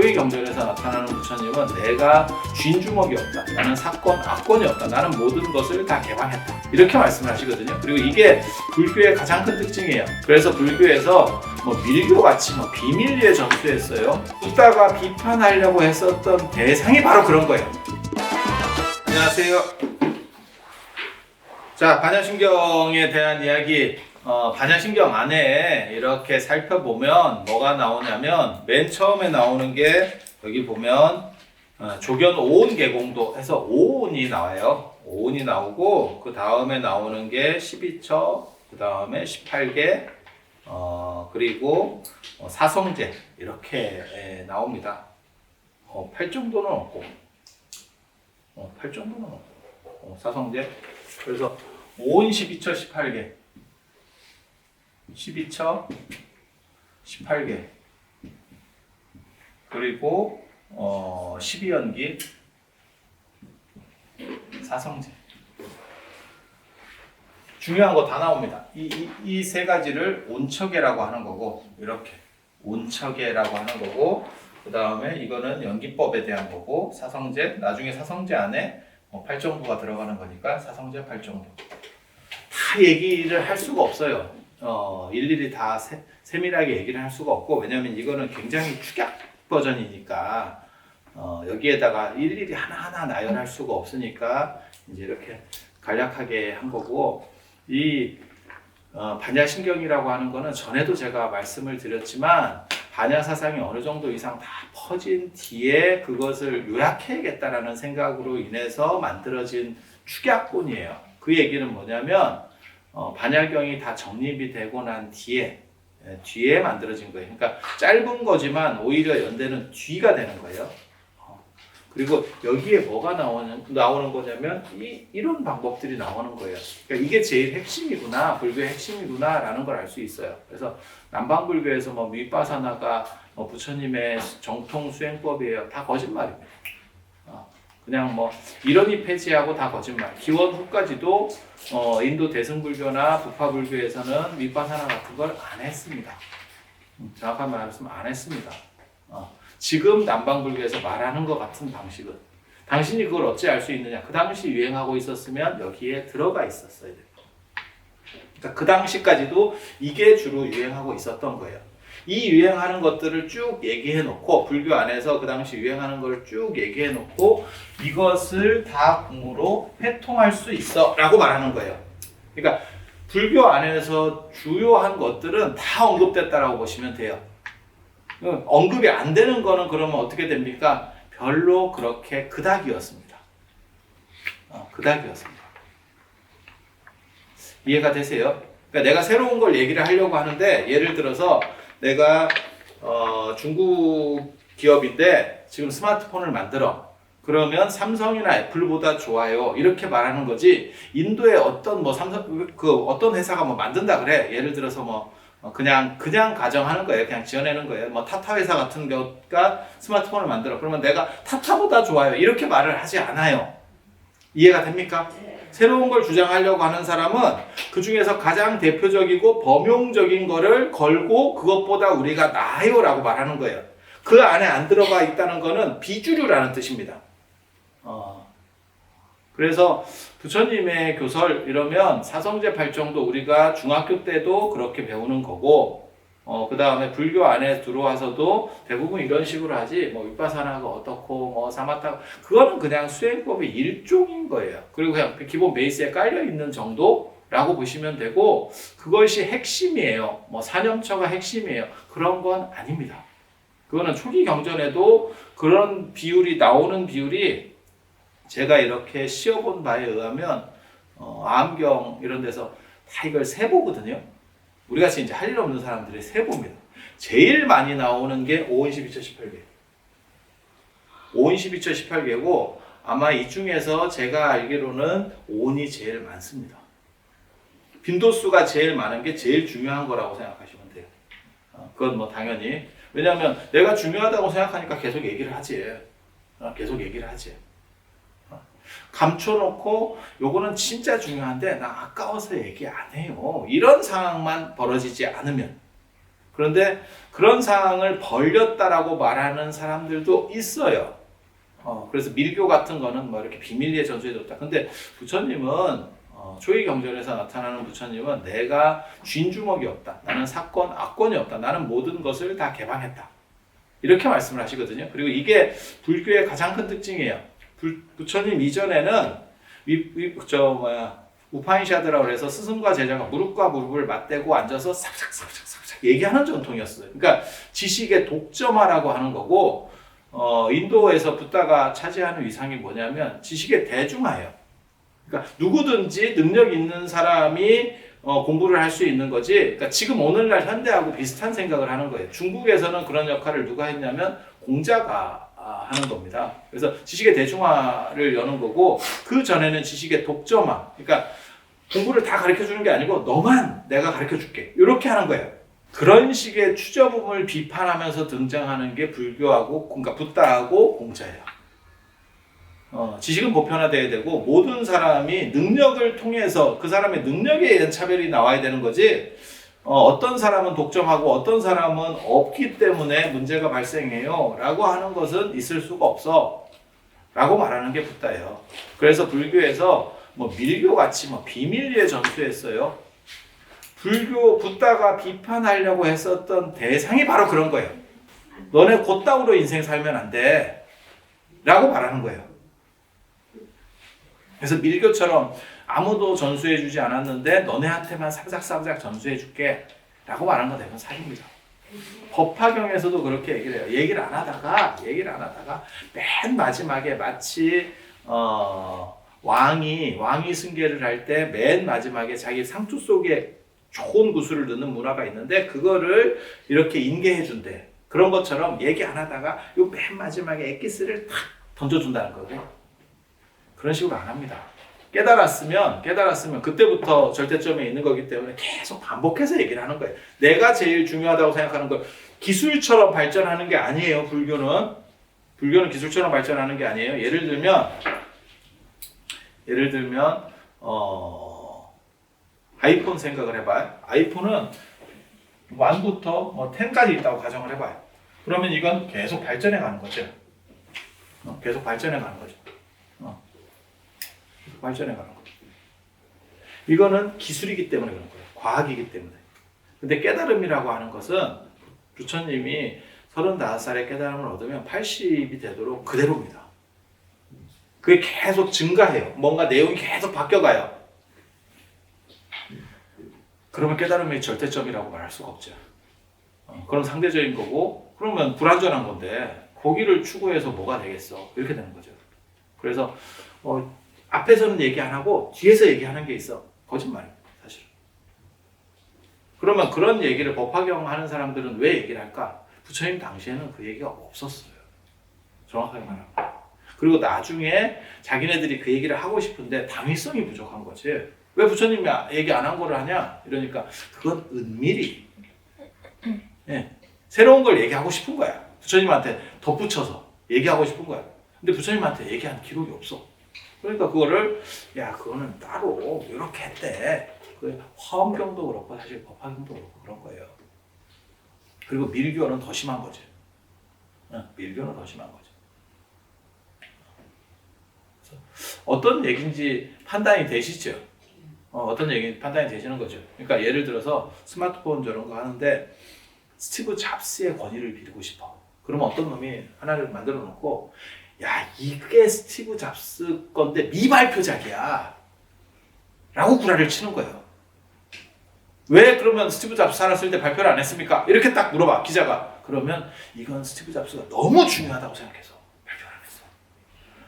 초기 경전에서 나타나는 부처님은 내가 쥔 주먹이 없다. 나는 사건, 악권이 없다. 나는 모든 것을 다 개방했다. 이렇게 말씀을 하시거든요. 그리고 이게 불교의 가장 큰 특징이에요. 그래서 불교에서 뭐 밀교 같이 뭐 비밀리에 전수했어요. 붓다가 비판하려고 했었던 대상이 바로 그런 거예요. 안녕하세요. 자, 반야신경에 대한 이야기 어, 반야신경 안에 이렇게 살펴보면 뭐가 나오냐면 맨 처음에 나오는 게 여기 보면 어, 조견 오온 계공도 해서 오온이 나와요. 오온이 나오고 그 다음에 나오는 게 12처, 그 다음에 18개, 어, 그리고 어, 사성제 이렇게 예, 나옵니다. 어, 8 정도는 없고, 어, 8 정도는 없고, 어, 사성제. 그래서 5온 12처 18개. 12처 18개. 그리고 어 12연기 사성제. 중요한 거 다 나옵니다. 이이세 가지를 온척계라고 하는 거고 이렇게 온척계라고 하는 거고 그 다음에 이거는 연기법에 대한 거고 사성제 나중에 사성제 안에 뭐 8정도가 들어가는 거니까 사성제 8정도. 다 얘기를 할 수가 없어요. 어, 일일이 다 세, 세밀하게 얘기를 할 수가 없고, 왜냐면 이거는 굉장히 축약 버전이니까, 어, 여기에다가 일일이 하나하나 나열할 수가 없으니까, 이제 이렇게 간략하게 한 거고, 이, 어, 반야신경이라고 하는 거는 전에도 제가 말씀을 드렸지만, 반야 사상이 어느 정도 이상 다 퍼진 뒤에 그것을 요약해야겠다라는 생각으로 인해서 만들어진 축약본이에요. 그 얘기는 뭐냐면, 어, 반야경이 다 정립이 되고 난 뒤에 예, 뒤에 만들어진 거예요. 그러니까 짧은 거지만 오히려 연대는 뒤가 되는 거예요. 어, 그리고 여기에 뭐가 나오는 나오는 거냐면 이 이런 방법들이 나오는 거예요. 그러니까 이게 제일 핵심이구나 불교의 핵심이구나라는 걸 알 수 있어요. 그래서 남방 불교에서 뭐 밑바사나가 뭐 부처님의 정통 수행법이에요. 다 거짓말입니다. 어, 그냥 뭐 이론이 폐지하고 다 거짓말. 기원 후까지도 어, 인도 대승불교나 북파불교에서는 밑바사나 같은 걸 안 했습니다. 음, 정확한 말씀은 안 했습니다. 어, 지금 남방불교에서 말하는 것 같은 방식은 당신이 그걸 어찌 알 수 있느냐? 그 당시 유행하고 있었으면 여기에 들어가 있었어야 돼요. 그러니까 그 당시까지도 이게 주로 유행하고 있었던 거예요. 이 유행하는 것들을 쭉 얘기해 놓고 불교 안에서 그 당시 유행하는 걸 쭉 얘기해 놓고 이것을 다 공으로 회통할 수 있어라고 말하는 거예요. 그러니까 불교 안에서 주요한 것들은 다 언급됐다라고 보시면 돼요. 어, 언급이 안 되는 거는 그러면 어떻게 됩니까? 별로 그렇게 그닥이었습니다. 어, 그닥이었습니다. 이해가 되세요? 그러니까 내가 새로운 걸 얘기를 하려고 하는데 예를 들어서 내가 어, 중국 기업인데 지금 스마트폰을 만들어. 그러면 삼성이나 애플보다 좋아요. 이렇게 말하는 거지. 인도의 어떤 뭐 삼성 그 어떤 회사가 뭐 만든다 그래. 예를 들어서 뭐 어, 그냥 그냥 가정하는 거예요. 그냥 지어내는 거예요. 뭐 타타 회사 같은 경우가 스마트폰을 만들어. 그러면 내가 타타보다 좋아요. 이렇게 말을 하지 않아요. 이해가 됩니까? 새로운 걸 주장하려고 하는 사람은 그 중에서 가장 대표적이고 범용적인 거를 걸고 그것보다 우리가 나아요 라고 말하는 거예요. 그 안에 안 들어가 있다는 거는 비주류라는 뜻입니다. 어. 그래서 부처님의 교설 이러면 사성제 팔정도 우리가 중학교 때도 그렇게 배우는 거고 어, 그 다음에 불교 안에 들어와서도 대부분 이런 식으로 하지, 뭐, 윗바사나가 어떻고, 뭐, 사마타, 그거는 그냥 수행법의 일종인 거예요. 그리고 그냥 기본 베이스에 깔려 있는 정도라고 보시면 되고, 그것이 핵심이에요. 뭐, 사념처가 핵심이에요. 그런 건 아닙니다. 그거는 초기 경전에도 그런 비율이, 나오는 비율이 제가 이렇게 씌어본 바에 의하면, 어, 암경 이런 데서 다 이걸 세보거든요. 우리 같이 이제 할 일 없는 사람들이 세봅니다. 제일 많이 나오는 게 5인 12처 18개. 5인 12처 18개고 아마 이 중에서 제가 알기로는 5인이 제일 많습니다. 빈도수가 제일 많은 게 제일 중요한 거라고 생각하시면 돼요. 어, 그건 뭐 당연히 왜냐하면 내가 중요하다고 생각하니까 계속 얘기를 하지. 어, 계속 얘기를 하지. 어, 감춰놓고 요거는 진짜 중요한데 나 아까워서 얘기 안 해요. 이런 상황만 벌어지지 않으면 그런데 그런 상황을 벌렸다라고 말하는 사람들도 있어요. 어, 그래서 밀교 같은 거는 뭐 이렇게 비밀리에 전수해줬다. 근데 부처님은 어, 초기 경전에서 나타나는 부처님은 내가 쥔 주먹이 없다. 나는 사건, 악권이 없다. 나는 모든 것을 다 개방했다. 이렇게 말씀을 하시거든요. 그리고 이게 불교의 가장 큰 특징이에요. 불, 부처님 이전에는 위, 위, 저 뭐야 우파인샤드라고 해서 스승과 제자가 무릎과 무릎을 맞대고 앉아서 삭삭삭삭삭 얘기하는 전통이었어요. 그러니까 지식의 독점화라고 하는 거고 어, 인도에서 붓다가 차지하는 위상이 뭐냐면 지식의 대중화예요. 그러니까 누구든지 능력 있는 사람이 어, 공부를 할 수 있는 거지. 그러니까 지금 오늘날 현대하고 비슷한 생각을 하는 거예요. 중국에서는 그런 역할을 누가 했냐면 공자가 아, 하는 겁니다. 그래서 지식의 대중화를 여는 거고 그 전에는 지식의 독점화. 그러니까 공부를 다 가르쳐 주는 게 아니고 너만 내가 가르쳐 줄게. 이렇게 하는 거예요. 그런 식의 추저음을 비판하면서 등장하는 게 불교하고 그러니까 붓다하고 공자예요. 어, 지식은 보편화돼야 되고 모든 사람이 능력을 통해서 그 사람의 능력에 의한 차별이 나와야 되는 거지. 어, 떤 사람은 독점하고 어떤 사람은 없기 때문에 문제가 발생해요. 라고 하는 것은 있을 수가 없어. 라고 말하는 게 붓다예요. 그래서 불교에서 뭐 밀교 같이 뭐 비밀리에 전수했어요. 불교 붓다가 비판하려고 했었던 대상이 바로 그런 거예요. 너네 곧다우로 인생 살면 안 돼. 라고 말하는 거예요. 그래서 밀교처럼 아무도 전수해주지 않았는데 너네한테만 삽작삽작 전수해줄게 라고 말한 건 대부분 사기입니다. 법화경에서도 그렇게 얘기를 해요. 얘기를 안 하다가 얘기를 안 하다가 맨 마지막에 마치 어, 왕이 왕이 승계를 할 때 맨 마지막에 자기 상투 속에 좋은 구슬을 넣는 문화가 있는데 그거를 이렇게 인계해 준대. 그런 것처럼 얘기 안 하다가 요 맨 마지막에 엑기스를 탁 던져준다는 거고 그런 식으로 안 합니다. 깨달았으면 깨달았으면 그때부터 절대점에 있는 거기 때문에 계속 반복해서 얘기를 하는 거예요. 내가 제일 중요하다고 생각하는 걸 기술처럼 발전하는 게 아니에요. 불교는 불교는 기술처럼 발전하는 게 아니에요. 예를 들면 예를 들면 어 아이폰 생각을 해봐요. 아이폰은 1부터 뭐 10까지 있다고 가정을 해봐요. 그러면 이건 계속 발전해 가는 거죠. 어, 계속 발전해 가는 거죠. 발전해 가는 거예요. 이거는 기술이기 때문에 그런 거예요. 과학이기 때문에. 근데 깨달음이라고 하는 것은 부처님이 35살에 깨달음을 얻으면 80이 되도록 그대로입니다. 그게 계속 증가해요. 뭔가 내용이 계속 바뀌어가요. 그러면 깨달음의 절대점이라고 말할 수가 없죠. 어, 그럼 상대적인 거고, 그러면 불완전한 건데, 거기를 추구해서 뭐가 되겠어? 이렇게 되는 거죠. 그래서, 어, 앞에서는 얘기 안 하고 뒤에서 얘기하는 게 있어. 거짓말입니다. 사실. 그러면 그런 얘기를 법화경 하는 사람들은 왜 얘기를 할까? 부처님 당시에는 그 얘기가 없었어요. 정확하게 말하면. 그리고 나중에 자기네들이 그 얘기를 하고 싶은데 당위성이 부족한 거지. 왜 부처님이 얘기 안 한 거를 하냐? 이러니까 그건 은밀히. 예. 새로운 걸 얘기하고 싶은 거야. 부처님한테 덧붙여서 얘기하고 싶은 거야. 근데 부처님한테 얘기한 기록이 없어. 그러니까 그거를 야 그거는 따로 이렇게 했대. 그 화엄경도 그렇고 사실 법화경도 그렇고 그런 거예요. 그리고 밀교는 더 심한 거지. 밀교는 더 심한 거지. 어떤 얘기인지 판단이 되시죠? 어, 떤 얘기 판단이 되시는 거죠. 그러니까 예를 들어서 스마트폰 저런 거 하는데 스티브 잡스의 권위를 빌고 싶어. 그러면 어떤 놈이 하나를 만들어 놓고 야 이게 스티브 잡스 건데 미발표작이야. 라고 구라를 치는 거예요. 왜 그러면 스티브 잡스 살았을 때 발표를 안 했습니까? 이렇게 딱 물어봐 기자가. 그러면 이건 스티브 잡스가 너무 중요하다고 생각해서 발표를 안 했어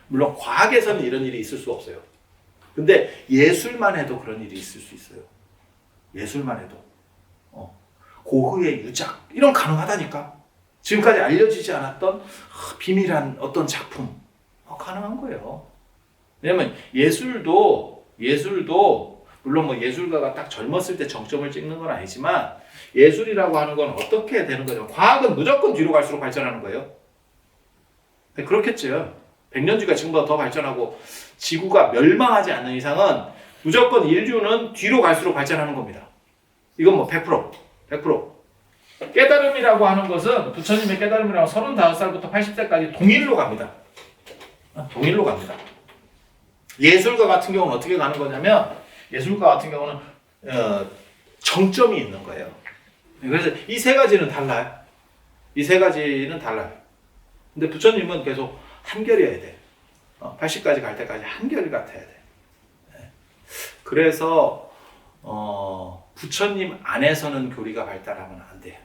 물론 과학에서는 이런 일이 있을 수 없어요. 근데 예술만 해도 그런 일이 있을 수 있어요. 예술만 해도. 어. 고흐의 유작. 이런 가능하다니까 지금까지 알려지지 않았던 비밀한 어떤 작품 어, 가능한 거예요. 왜냐면 예술도 예술도 물론 뭐 예술가가 딱 젊었을 때 정점을 찍는 건 아니지만 예술이라고 하는 건 어떻게 되는 거죠? 과학은 무조건 뒤로 갈수록 발전하는 거예요. 네, 그렇겠죠. 백년지가 지금보다 더 발전하고 지구가 멸망하지 않는 이상은 무조건 인류는 뒤로 갈수록 발전하는 겁니다. 이건 뭐 100%, 100%. 깨달음이라고 하는 것은 부처님의 깨달음이라고 35살부터 80세까지 동일로 갑니다. 아, 동일로 갑니다. 예술가 같은 경우는 어떻게 가는 거냐면 예술가 같은 경우는 어, 정점이 있는 거예요. 그래서 이 세 가지는 달라요. 이 세 가지는 달라요. 근데 부처님은 계속 한결이어야 돼. 어, 80까지 갈 때까지 한결이 같아야 돼. 네. 그래서 어, 부처님 안에서는 교리가 발달하면 안 돼요.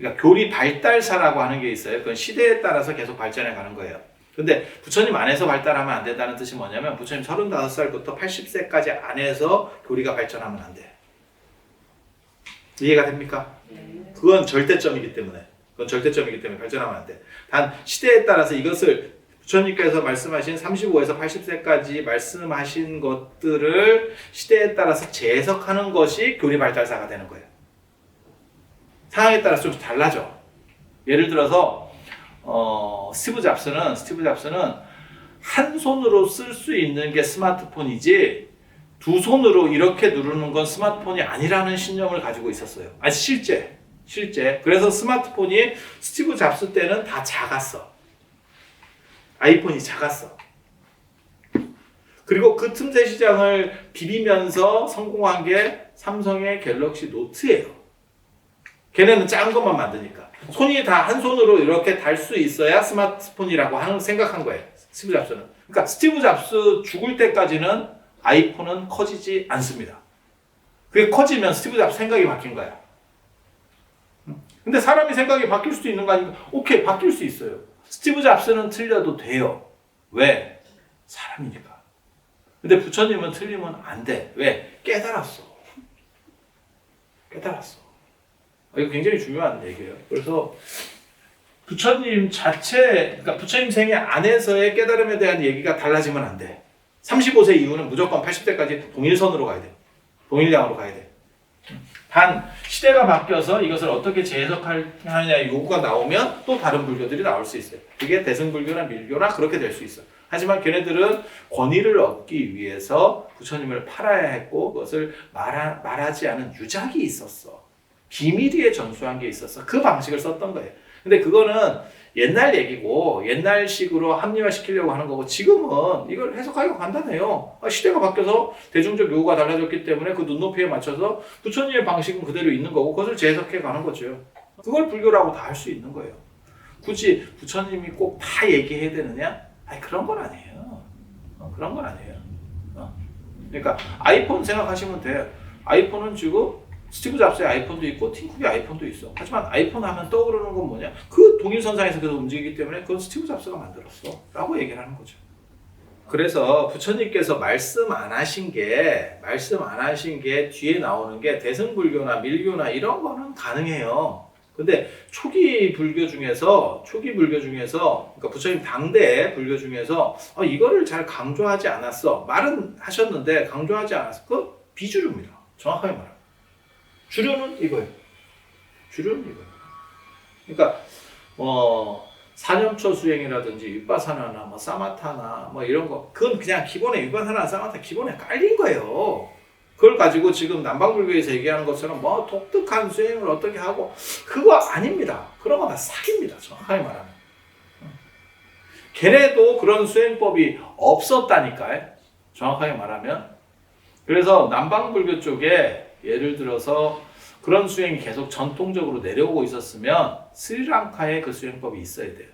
그러니까 교리 발달사라고 하는 게 있어요. 그건 시대에 따라서 계속 발전해 가는 거예요. 근데 부처님 안에서 발달하면 안 된다는 뜻이 뭐냐면 부처님 35살부터 80세까지 안에서 교리가 발전하면 안 돼. 이해가 됩니까? 그건 절대점이기 때문에 그건 절대점이기 때문에 발전하면 안 돼. 단 시대에 따라서 이것을 부처님께서 말씀하신 35에서 80세까지 말씀하신 것들을 시대에 따라서 재해석하는 것이 교리 발달사가 되는 거예요. 상황에 따라서 좀 달라져. 예를 들어서 어, 스티브 잡스는 스티브 잡스는 한 손으로 쓸 수 있는 게 스마트폰이지 두 손으로 이렇게 누르는 건 스마트폰이 아니라는 신념을 가지고 있었어요. 아니 실제 실제 그래서 스마트폰이 스티브 잡스 때는 다 작았어. 아이폰이 작았어. 그리고 그 틈새 시장을 비비면서 성공한 게 삼성의 갤럭시 노트예요. 걔네는 작은 것만 만드니까. 손이 다 한 손으로 이렇게 달 수 있어야 스마트폰이라고 하는 생각한 거예요. 스티브 잡스는. 그러니까 스티브 잡스 죽을 때까지는 아이폰은 커지지 않습니다. 그게 커지면 스티브 잡스 생각이 바뀐 거야. 근데 사람이 생각이 바뀔 수도 있는 거 아닙니까? 오케이, 바뀔 수 있어요. 스티브 잡스는 틀려도 돼요. 왜? 사람이니까. 근데 부처님은 틀리면 안 돼. 왜? 깨달았어. 깨달았어. 아, 이거 굉장히 중요한 얘기예요. 그래서 부처님 자체, 그러니까 부처님 생애 안에서의 깨달음에 대한 얘기가 달라지면 안 돼. 35세 이후는 무조건 80세까지 동일선으로 가야 돼. 동일량으로 가야 돼. 단 시대가 바뀌어서 이것을 어떻게 재해석하느냐 요구가 나오면 또 다른 불교들이 나올 수 있어요. 그게 대승불교나 밀교나 그렇게 될 수 있어. 하지만 걔네들은 권위를 얻기 위해서 부처님을 팔아야 했고 그것을 말하, 말하지 않은 유작이 있었어. 비밀리에 전수한 게 있었어. 그 방식을 썼던 거예요. 근데 그거는 옛날 얘기고 옛날식으로 합리화시키려고 하는 거고 지금은 이걸 해석하기가 간단해요. 아, 시대가 바뀌어서 대중적 요구가 달라졌기 때문에 그 눈높이에 맞춰서 부처님의 방식은 그대로 있는 거고 그것을 재해석해 가는 거죠. 그걸 불교라고 다 할 수 있는 거예요. 굳이 부처님이 꼭 다 얘기해야 되느냐? 아니 그런 건 아니에요. 어, 그런 건 아니에요. 어. 그러니까 아이폰 생각하시면 돼요. 아이폰은 지금 스티브 잡스의 아이폰도 있고 팀쿡의 아이폰도 있어. 하지만 아이폰 하면 떠오르는 건 뭐냐? 그 동일선상에서 계속 움직이기 때문에 그건 스티브 잡스가 만들었어. 라고 얘기를 하는 거죠. 그래서 부처님께서 말씀 안 하신 게, 말씀 안 하신 게 뒤에 나오는 게 대승불교나 밀교나 이런 거는 가능해요. 근데 초기 불교 중에서, 초기 불교 중에서, 그러니까 부처님 당대 불교 중에서, 어, 이거를 잘 강조하지 않았어. 말은 하셨는데 강조하지 않았어. 그 비주류입니다. 정확하게 말하면. 주류는 이거예요. 주류는 이거예요. 그러니까 어 사념초 수행이라든지 윗바사나나 뭐 사마타나 뭐 이런 거 그건 그냥 기본에 윗바사나 사마타 기본에 깔린 거예요. 그걸 가지고 지금 남방불교에서 얘기하는 것처럼 뭐 독특한 수행을 어떻게 하고 그거 아닙니다. 그런 거 다 사기입니다. 정확하게 말하면. 걔네도 그런 수행법이 없었다니까요. 정확하게 말하면. 그래서 남방불교 쪽에 예를 들어서 그런 수행이 계속 전통적으로 내려오고 있었으면 스리랑카에 그 수행법이 있어야 돼요.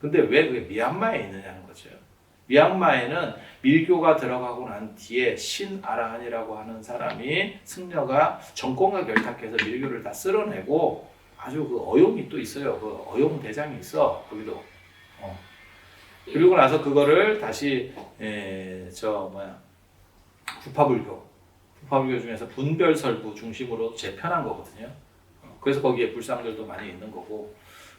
근데 왜 그게 미얀마에 있느냐는 거죠. 미얀마에는 밀교가 들어가고 난 뒤에 신아라한이라고 하는 사람이 승려가 정권과 결탁해서 밀교를 다 쓸어내고 아주 그 어용이 또 있어요. 그 어용 대장이 있어 거기도. 어. 그리고 나서 그거를 다시 에, 저 뭐야 부파불교 부파불교 중에서 분별설부 중심으로 재편한 거거든요. 어, 그래서 거기에 불상들도 많이 있는 거고.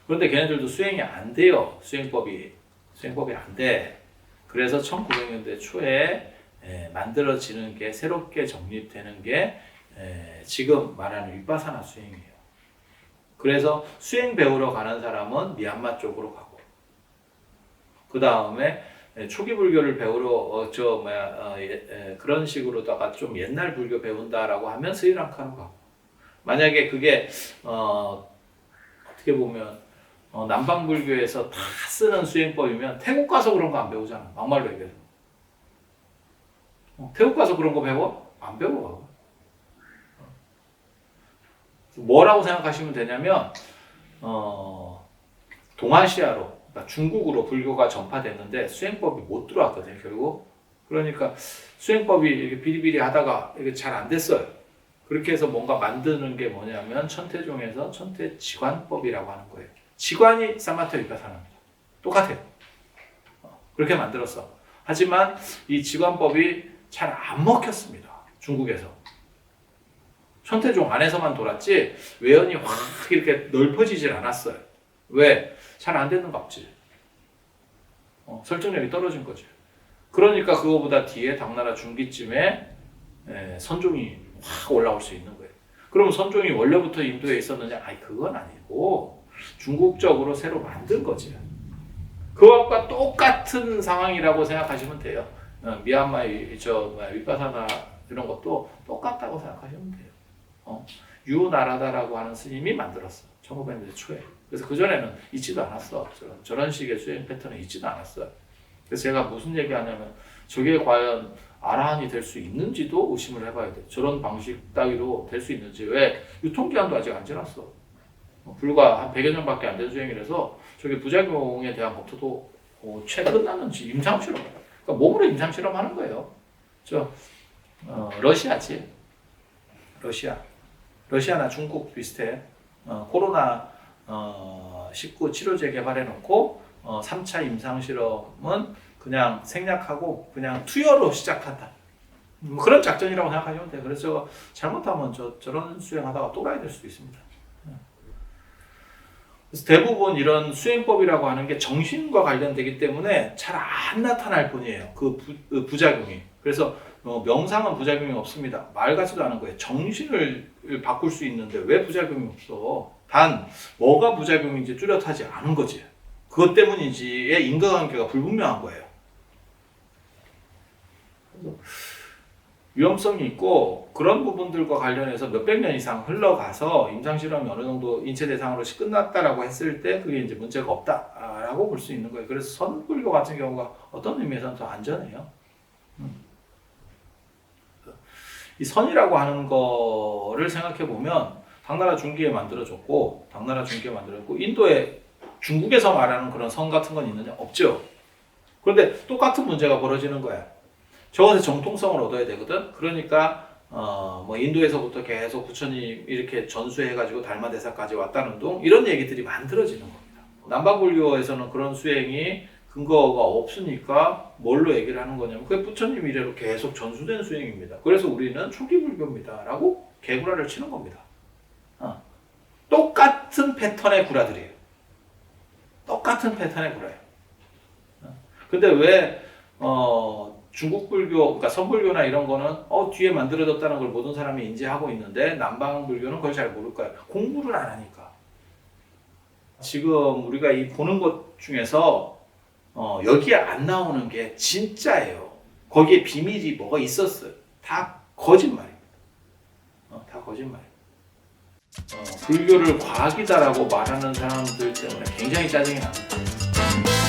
그런데 걔네들도 수행이 안 돼요. 수행법이 수행법이 안 돼. 그래서 1900년대 초에 에, 만들어지는 게 새롭게 정립되는 게 에, 지금 말하는 윗바사나 수행이에요. 그래서 수행 배우러 가는 사람은 미얀마 쪽으로 가고 그 다음에 초기 불교를 배우러 어, 저 뭐야 어, 예, 에, 그런 식으로다가 좀 옛날 불교 배운다라고 하면 스리랑카로 가고 만약에 그게 어, 어떻게 보면 어, 남방 불교에서 다 쓰는 수행법이면 태국 가서 그런 거 안 배우잖아. 막말로 얘기해서. 어, 태국 가서 그런 거 배워? 안 배워. 뭐라고 생각하시면 되냐면 어, 동아시아로 그러니까 중국으로 불교가 전파됐는데 수행법이 못 들어왔거든요 결국. 그러니까 수행법이 이렇게 비리비리 하다가 이게 잘 안 됐어요. 그렇게 해서 뭔가 만드는 게 뭐냐면 천태종에서 천태지관법이라고 하는 거예요. 지관이 사마타 위파사나입니다. 똑같아요. 어, 그렇게 만들었어. 하지만 이 지관법이 잘 안 먹혔습니다 중국에서. 천태종 안에서만 돌았지 외연이 확 이렇게 넓어지질 않았어요. 왜? 잘 안 되는 거 없지. 어, 설득력이 떨어진 거지. 그러니까 그거보다 뒤에 당나라 중기쯤에 에, 선종이 확 올라올 수 있는 거예요. 그럼 선종이 원래부터 인도에 있었느냐? 아니 그건 아니고 중국적으로 새로 만든 거지. 그것과 똑같은 상황이라고 생각하시면 돼요. 어, 미얀마의 저 위파사나 이런 것도 똑같다고 생각하시면 돼요. 어, 유나라다라고 하는 스님이 만들었어. 1900년대 초에. 그래서 그전에는 있지도 않았어. 저런, 저런 식의 수행 패턴은 있지도 않았어요. 그래서 제가 무슨 얘기 하냐면 저게 과연 아라한이 될 수 있는지도 의심을 해봐야 돼. 저런 방식 따위로 될 수 있는지. 왜? 유통기한도 아직 안 지났어. 어, 불과 한 100여 년밖에 안 된 수행이라서 저게 부작용에 대한 검토도 어, 최근 났는지 임상실험. 그러니까 몸으로 임상실험 하는 거예요. 저, 어, 러시아지. 러시아. 러시아나 중국 비슷해. 어, 코로나 어, 19 치료제 개발해 놓고 어, 3차 임상 실험은 그냥 생략하고 그냥 투여로 시작한다. 뭐 그런 작전이라고 생각하시면 돼요. 그래서 잘못하면 저, 저런 수행하다가 또라이 될 수도 있습니다. 그래서 대부분 이런 수행법이라고 하는 게 정신과 관련되기 때문에 잘 안 나타날 뿐이에요. 그, 부, 그 부작용이. 그래서 어, 명상은 부작용이 없습니다. 말 같지도 않은 거예요. 정신을 바꿀 수 있는데 왜 부작용이 없어? 단 뭐가 부작용인지 뚜렷하지 않은 거지. 그것 때문인지의 인과관계가 불분명한 거예요. 위험성이 있고 그런 부분들과 관련해서 몇백 년 이상 흘러가서 임상 실험이 어느 정도 인체 대상으로 끝났다라고 했을 때 그게 이제 문제가 없다라고 볼 수 있는 거예요. 그래서 선불교 같은 경우가 어떤 의미에서는 더 안전해요. 이 선이라고 하는 거를 생각해 보면 당나라 중기에 만들어졌고 당나라 중기에 만들어졌고 인도에 중국에서 말하는 그런 선 같은 건 있느냐 없죠. 그런데 똑같은 문제가 벌어지는 거야. 저것에 정통성을 얻어야 되거든. 그러니까 어 뭐 인도에서부터 계속 부처님 이렇게 전수해가지고 달마대사까지 왔다는 둥 이런 얘기들이 만들어지는 겁니다. 남방불교에서는 그런 수행이 근거가 없으니까 뭘로 얘기를 하는 거냐면 그게 부처님 이래로 계속 전수된 수행입니다. 그래서 우리는 초기 불교입니다라고 개구라를 치는 겁니다. 어. 똑같은 패턴의 구라들이에요. 똑같은 패턴의 구라예요. 어. 근데 왜 어, 중국 불교, 그러니까 선불교나 이런 거는 어, 뒤에 만들어졌다는 걸 모든 사람이 인지하고 있는데 남방 불교는 그걸 잘 모를 거예요. 공부를 안 하니까. 지금 우리가 이 보는 것 중에서 어, 여기에 안 나오는 게 진짜예요. 거기에 비밀이 뭐가 있었어요. 다 거짓말입니다. 어, 다 거짓말이에요. 어, 불교를 과학이다라고 말하는 사람들 때문에 굉장히 짜증이 납니다.